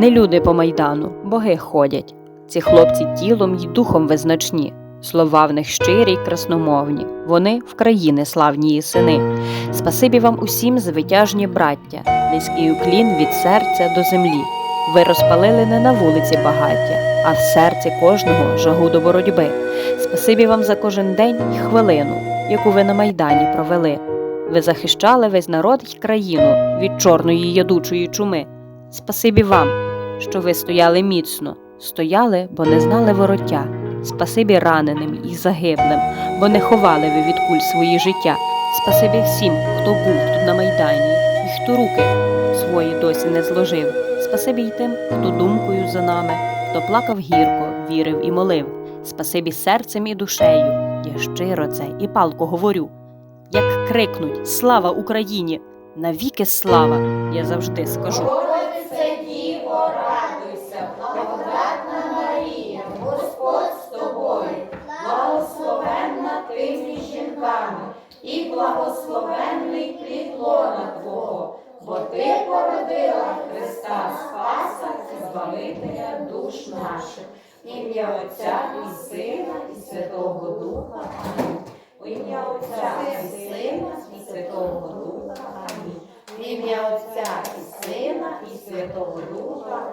Не люди по майдану, боги ходять. Ці хлопці тілом й духом визначні. Слова в них щирі й красномовні. Вони в країни славні і сини. Спасибі вам усім звитяжні браття, низький уклін від серця до землі. Ви розпалили не на вулиці багаття, а в серці кожного жагу до боротьби. Спасибі вам за кожен день і хвилину, яку ви на майдані провели. Ви захищали весь народ й країну від чорної ядучої чуми. Спасибі вам, що ви стояли міцно, стояли, бо не знали вороття. Спасибі раненим і загиблим, бо не ховали ви від куль свої життя. Спасибі всім, хто був тут на майдані, і хто руки свої досі не зложив. Спасибі й тим, хто думкою за нами, хто плакав гірко, вірив і молив. Спасибі серцем і душею. Я щиро це і палко говорю. Як крикнуть Слава Україні! Навіки слава! Я завжди скажу. Благословенний плід лона Твого, бо ти породила Христа Спаса і Збавителя душ наших. Ім'я Отця і Сина, і Святого Духа. Амінь. В ім'я Отця і Сина, і Святого Духа. Амінь. В ім'я Отця і Сина, і Святого Духа.